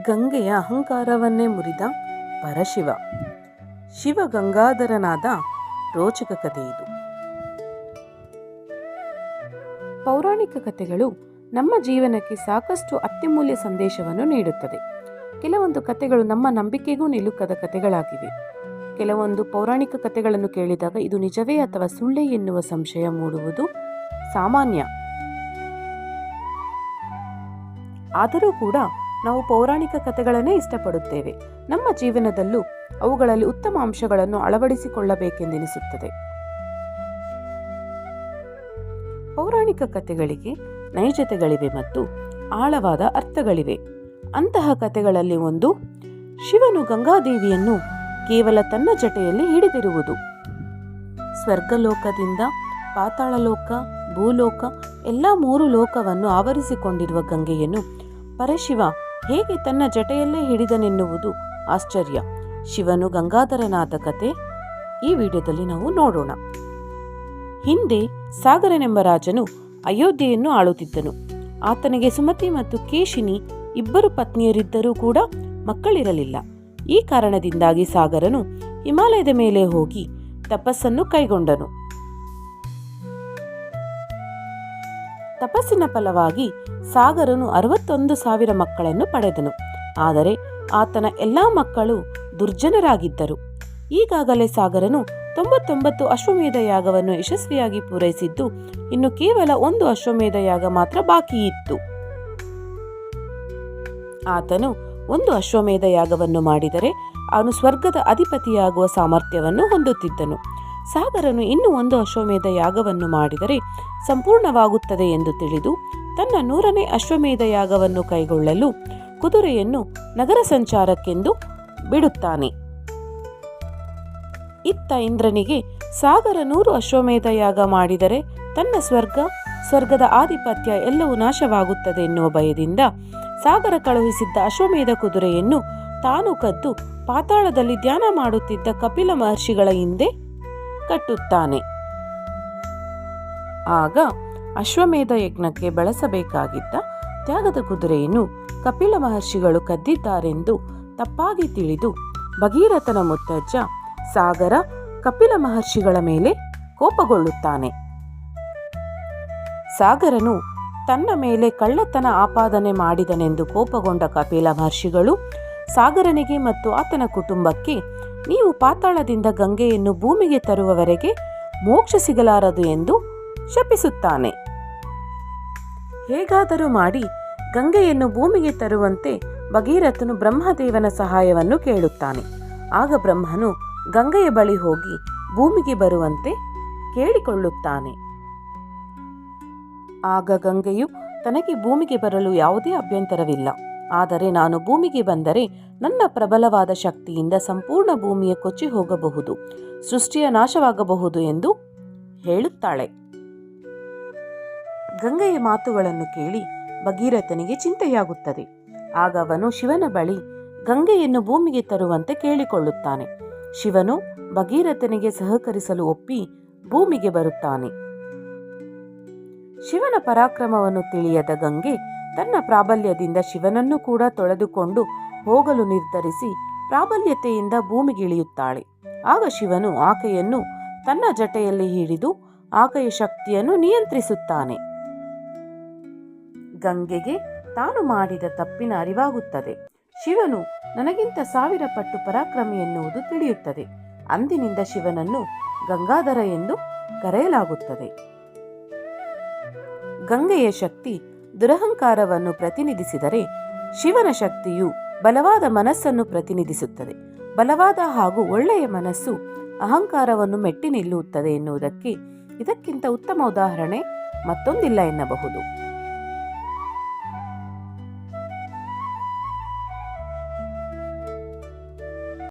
ಗಂಗೆಯ ಅಹಂಕಾರವನ್ನೇ ಮುರಿದ ಪರಶಿವ. ಶಿವ ಗಂಗಾಧರನಾದ ರೋಚಕ ಕಥೆ ಇದು. ಪೌರಾಣಿಕ ಕಥೆಗಳು ನಮ್ಮ ಜೀವನಕ್ಕೆ ಸಾಕಷ್ಟು ಅತ್ಯಮೂಲ್ಯ ಸಂದೇಶವನ್ನು ನೀಡುತ್ತದೆ ಕೆಲವೊಂದು ಕಥೆಗಳು ನಮ್ಮ ನಂಬಿಕೆಗೂ ನಿಲುಕದ ಕಥೆಗಳಾಗಿವೆ. ಕೆಲವೊಂದು ಪೌರಾಣಿಕ ಕಥೆಗಳನ್ನು ಕೇಳಿದಾಗ ಇದು ನಿಜವೇ ಅಥವಾ ಸುಳ್ಳೆ ಎನ್ನುವ ಸಂಶಯ ಮೂಡುವುದು ಸಾಮಾನ್ಯ. ಆದರೂ ಕೂಡ ನಾವು ಪೌರಾಣಿಕ ಕಥೆಗಳನ್ನೇ ಇಷ್ಟಪಡುತ್ತೇವೆ. ನಮ್ಮ ಜೀವನದಲ್ಲೂ ಅವುಗಳಲ್ಲಿ ಉತ್ತಮ ಅಂಶಗಳನ್ನು ಅಳವಡಿಸಿಕೊಳ್ಳಬೇಕೆಂದೆನಿಸುತ್ತದೆ. ಪೌರಾಣಿಕ ಕಥೆಗಳಿಗೆ ನೈಜತೆಗಳಿವೆ ಮತ್ತು ಆಳವಾದ ಅರ್ಥಗಳಿವೆ. ಅಂತಹ ಕಥೆಗಳಲ್ಲಿ ಒಂದು, ಶಿವನು ಗಂಗಾದೇವಿಯನ್ನು ಕೇವಲ ತನ್ನ ಜಟೆಯಲ್ಲಿ ಹಿಡಿದಿರುವುದು. ಸ್ವರ್ಗಲೋಕದಿಂದ ಪಾತಾಳಲೋಕ, ಭೂಲೋಕ, ಎಲ್ಲ ಮೂರು ಲೋಕವನ್ನು ಆವರಿಸಿಕೊಂಡಿರುವ ಗಂಗೆಯನ್ನು ಪರಶಿವ ಹೇಗೆ ತನ್ನ ಜಟೆಯಲ್ಲೇ ಹಿಡಿದನೆನ್ನುವುದು ಆಶ್ಚರ್ಯ. ಶಿವನು ಗಂಗಾಧರನಾದ ಕತೆ ಈ ವಿಡಿಯೋದಲ್ಲಿ ನಾವು ನೋಡೋಣ. ಹಿಂದೆ ಸಾಗರನೆಂಬ ರಾಜನು ಅಯೋಧ್ಯೆಯನ್ನು ಆಳುತ್ತಿದ್ದನು. ಆತನಿಗೆ ಸುಮತಿ ಮತ್ತು ಕೇಶಿನಿ ಇಬ್ಬರು ಪತ್ನಿಯರಿದ್ದರೂ ಕೂಡ ಮಕ್ಕಳಿರಲಿಲ್ಲ. ಈ ಕಾರಣದಿಂದಾಗಿ ಸಾಗರನು ಹಿಮಾಲಯದ ಮೇಲೆ ಹೋಗಿ ತಪಸ್ಸನ್ನು ಕೈಗೊಂಡನು. ತಪಸ್ಸಿನ ಫಲವಾಗಿ ಸಾಗರನು ಅರವತ್ತೊಂದು ಸಾವಿರ ಮಕ್ಕಳನ್ನು ಪಡೆದನು. ಆದರೆ ಆತನ ಎಲ್ಲಾ ಮಕ್ಕಳು ದುರ್ಜನರಾಗಿದ್ದರು. ಈಗಾಗಲೇ ಸಾಗರನು ತೊಂಬತ್ತೊಂಬತ್ತು ಅಶ್ವಮೇಧ ಯಾಗವನ್ನು ಯಶಸ್ವಿಯಾಗಿ ಪೂರೈಸಿದ್ದು, ಇನ್ನು ಕೇವಲ ಒಂದು ಅಶ್ವಮೇಧ ಯಾಗ ಮಾತ್ರ ಬಾಕಿ ಇತ್ತು. ಆತನು ಒಂದು ಅಶ್ವಮೇಧ ಯಾಗವನ್ನು ಮಾಡಿದರೆ ಅವನು ಸ್ವರ್ಗದ ಅಧಿಪತಿಯಾಗುವ ಸಾಮರ್ಥ್ಯವನ್ನು ಹೊಂದುತ್ತಿದ್ದನು. ಸಾಗರನು ಇನ್ನು ಒಂದು ಅಶ್ವಮೇಧ ಯಾಗವನ್ನು ಮಾಡಿದರೆ ಸಂಪೂರ್ಣವಾಗುತ್ತದೆ ಎಂದು ತಿಳಿದು ತನ್ನ ನೂರನೇ ಅಶ್ವಮೇಧ ಯಾಗವನ್ನು ಕೈಗೊಳ್ಳಲು ಕುದುರೆಯನ್ನು ನಗರ ಸಂಚಾರಕ್ಕೆಂದು ಬಿಡುತ್ತಾನೆ. ಇತ್ತ ಇಂದ್ರನಿಗೆ ಸಾಗರ ನೂರು ಅಶ್ವಮೇಧ ಯಾಗ ಮಾಡಿದರೆ ತನ್ನ ಸ್ವರ್ಗ, ಸ್ವರ್ಗದ ಆಧಿಪತ್ಯ ಎಲ್ಲವೂ ನಾಶವಾಗುತ್ತದೆ ಎನ್ನುವ ಭಯದಿಂದ ಸಾಗರ ಕಳುಹಿಸಿದ್ದ ಅಶ್ವಮೇಧ ಕುದುರೆಯನ್ನು ತಾನು ಕದ್ದು ಪಾತಾಳದಲ್ಲಿ ಧ್ಯಾನ ಮಾಡುತ್ತಿದ್ದ ಕಪಿಲ ಮಹರ್ಷಿಗಳ ಹಿಂದೆ ಕಟ್ಟುತ್ತಾನೆ. ಆಗ ಅಶ್ವಮೇಧ ಯಜ್ಞಕ್ಕೆ ಬಳಸಬೇಕಾಗಿದ್ದ ತ್ಯಾಗದ ಕುದುರೆಯನ್ನು ಕಪಿಲ ಮಹರ್ಷಿಗಳು ಕದ್ದಿದ್ದಾರೆಂದು ತಪ್ಪಾಗಿ ತಿಳಿದು ಭಗೀರಥನ ಮುತ್ತಜ್ಜ ಸಾಗರ ಕಪಿಲ ಮಹರ್ಷಿಗಳ ಮೇಲೆ ಕೋಪಗೊಳ್ಳುತ್ತಾನೆ. ಸಾಗರನು ತನ್ನ ಮೇಲೆ ಕಳ್ಳತನ ಆಪಾದನೆ ಮಾಡಿದನೆಂದು ಕೋಪಗೊಂಡ ಕಪಿಲ ಮಹರ್ಷಿಗಳು ಸಾಗರನಿಗೆ ಮತ್ತು ಆತನ ಕುಟುಂಬಕ್ಕೆ ನೀವು ಪಾತಾಳದಿಂದ ಗಂಗೆಯನ್ನು ಭೂಮಿಗೆ ತರುವವರೆಗೆ ಮೋಕ್ಷ ಸಿಗಲಾರದು ಎಂದು ಶಪಿಸುತ್ತಾನೆ. ಹೇಗಾದರೂ ಮಾಡಿ ಗಂಗೆಯನ್ನು ಭೂಮಿಗೆ ತರುವಂತೆ ಭಗೀರಥನು ಬ್ರಹ್ಮದೇವನ ಸಹಾಯವನ್ನು ಕೇಳುತ್ತಾನೆ. ಆಗ ಬ್ರಹ್ಮನು ಗಂಗೆಯ ಬಳಿ ಹೋಗಿ ಭೂಮಿಗೆ ಬರುವಂತೆ ಕೇಳಿಕೊಳ್ಳುತ್ತಾನೆ. ಆಗ ಗಂಗೆಯು ತನಗೆ ಭೂಮಿಗೆ ಬರಲು ಯಾವುದೇ ಅಭ್ಯಂತರವಿಲ್ಲ. ಆದರೆ ನಾನು ಭೂಮಿಗೆ ಬಂದರೆ ನನ್ನ ಪ್ರಬಲವಾದ ಶಕ್ತಿಯಿಂದ ಸಂಪೂರ್ಣ ಭೂಮಿಯ ಕೊಚ್ಚಿ ಹೋಗಬಹುದು, ಸೃಷ್ಟಿಯ ನಾಶವಾಗಬಹುದು ಎಂದು ಹೇಳುತ್ತಾಳೆ. ಗಂಗೆಯ ಮಾತುಗಳನ್ನು ಕೇಳಿ ಭಗೀರಥನಿಗೆ ಚಿಂತೆಯಾಗುತ್ತದೆ. ಆಗ ಅವನು ಶಿವನ ಬಳಿ ಗಂಗೆಯನ್ನು ಭೂಮಿಗೆ ತರುವಂತೆ ಕೇಳಿಕೊಳ್ಳುತ್ತಾನೆ. ಶಿವನು ಭಗೀರಥನಿಗೆ ಸಹಕರಿಸಲು ಒಪ್ಪಿ ಭೂಮಿಗೆ ಬರುತ್ತಾನೆ. ಶಿವನ ಪರಾಕ್ರಮವನ್ನು ತಿಳಿಯದ ಗಂಗೆ ತನ್ನ ಪ್ರಾಬಲ್ಯದಿಂದ ಶಿವನನ್ನು ಕೂಡ ತೊಳೆದುಕೊಂಡು ಹೋಗಲು ನಿರ್ಧರಿಸಿ ಪ್ರಾಬಲ್ಯತೆಯಿಂದ ಭೂಮಿಗಿಳಿಯುತ್ತಾಳೆ. ಆಗ ಶಿವನು ಆಕೆಯನ್ನು ತನ್ನ ಜಟೆಯಲ್ಲಿ ಹಿಡಿದು ಆಕೆಯ ಶಕ್ತಿಯನ್ನು ನಿಯಂತ್ರಿಸುತ್ತಾನೆ. ಗಂಗೆಗೆ ತಾನು ಮಾಡಿದ ತಪ್ಪಿನ ಅರಿವಾಗುತ್ತದೆ. ಶಿವನು ನನಗಿಂತ ಸಾವಿರ ಪಟ್ಟು ಪರಾಕ್ರಮಿ ಎನ್ನುವುದು ತಿಳಿಯುತ್ತದೆ. ಅಂದಿನಿಂದ ಶಿವನನ್ನು ಗಂಗಾಧರ ಎಂದು ಕರೆಯಲಾಗುತ್ತದೆ. ಗಂಗೆಯ ಶಕ್ತಿ ದುರಹಂಕಾರವನ್ನು ಪ್ರತಿನಿಧಿಸಿದರೆ ಶಿವನ ಶಕ್ತಿಯು ಬಲವಾದ ಮನಸ್ಸನ್ನು ಪ್ರತಿನಿಧಿಸುತ್ತದೆ. ಬಲವಾದ ಹಾಗೂ ಒಳ್ಳೆಯ ಮನಸ್ಸು ಅಹಂಕಾರವನ್ನು ಮೆಟ್ಟಿ ನಿಲ್ಲುತ್ತದೆ ಎನ್ನುವುದಕ್ಕೆ ಇದಕ್ಕಿಂತ ಉತ್ತಮ ಉದಾಹರಣೆ ಮತ್ತೊಂದಿಲ್ಲ ಎನ್ನಬಹುದು.